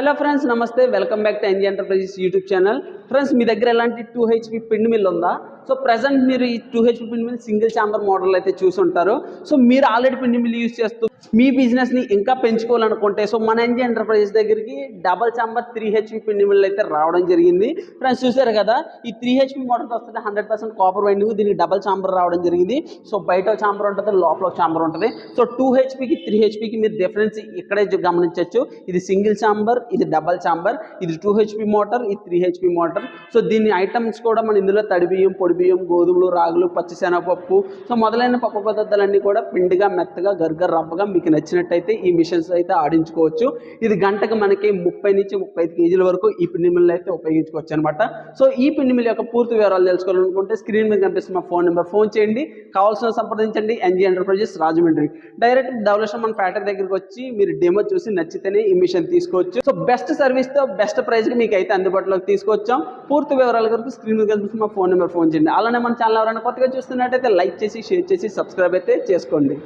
Hello friends నమస్తే. Welcome back to NG enterprises YouTube channel. Friends మీ దగ్గర ఎలాంటి two HP పిండి మిల్ ఉందా? సో ప్రజెంట్ మీరు ఈ టూ హెచ్పి పిండి మిల్ సింగిల్ ఛాంబర్ మోడల్ అయితే చూసి ఉంటారు సో మీరు ఆల్రెడీ పిండి మిల్ యూస్ చేస్తూ మీ బిజినెస్ని ఇంకా పెంచుకోవాలనుకుంటే సో మన ఎన్జీ ఎంటర్ప్రైజెస్ దగ్గరికి డబల్ ఛాంబర్ త్రీ హెచ్పి పిండి మిల్ అయితే రావడం జరిగింది. ఫ్రెండ్స్ చూసారు కదా? ఈ త్రీ హెచ్పి మోడల్కి వస్తుంది హండ్రెడ్ పర్సెంట్ కాపర్ వైండింగ్ దీనికి డబల్ ఛాంబర్ రావడం జరిగింది. సో బయట ఛాంబర్ ఉంటుంది లోపల ఛాంబర్ ఉంటుంది. సో టూ హెచ్పికి త్రీ హెచ్పికి మీరు డిఫరెన్స్ ఇక్కడే గమనించవచ్చు ఇది సింగిల్ ఛాంబర్ ఇది డబల్ ఛాంబర్ ఇది టూ హెచ్పి మోటార్ ఇది త్రీ హెచ్పి మోటార్ సో దీని ఐటమ్స్ కూడా మన ఇందులో తడి బియ్యం పొడి బియ్యం గోధుమలు రాగులు పచ్చిశనగపప్పు సో మొదలైన పప్పు పదార్థాలన్నీ కూడా పిండిగా మెత్తగా గర్గర్ రవ్వగా మీకు నచ్చినట్టయితే ఈ మిషన్స్ అయితే ఆడించుకోవచ్చు. ఇది గంటకు మనకి ముప్పై నుంచి ముప్పై ఐదు కేజీల వరకు ఈ పిండి మిల్లు అయితే ఉపయోగించుకోవచ్చు అనమాట సో ఈ పిండి మిల్ యొక్క పూర్తి వివరాలు తెలుసుకోవాలనుకుంటే స్క్రీన్ మీద కనిపిస్తున్న ఫోన్ నెంబర్ ఫోన్ చేయండి. కావాల్సిన సంప్రదించండి. NG enterprises Rajahmundry. Direct Dhavaleswaram మన ఫ్యాక్టరీ దగ్గరికి వచ్చి మీరు డెమో చూసి నచ్చితేనే ఈ మిషన్ తీసుకోవచ్చు. సో బెస్ట్ సర్వీస్తో బెస్ట్ ప్రైస్కి మీకు అయితే అందుబాటులోకి తీసుకొచ్చాం. పూర్తి వివరాల కొరకు స్క్రీన్ మీద కనిపిస్తున్న మా ఫోన్ నెంబర్ ఫోన్ చేయండి. అలానే మన ఛానల్ ఎవరైనా కొత్తగా చూస్తున్నట్టయితే లైక్ చేసి షేర్ చేసి సబ్స్క్రైబ్ అయితే చేసుకోండి.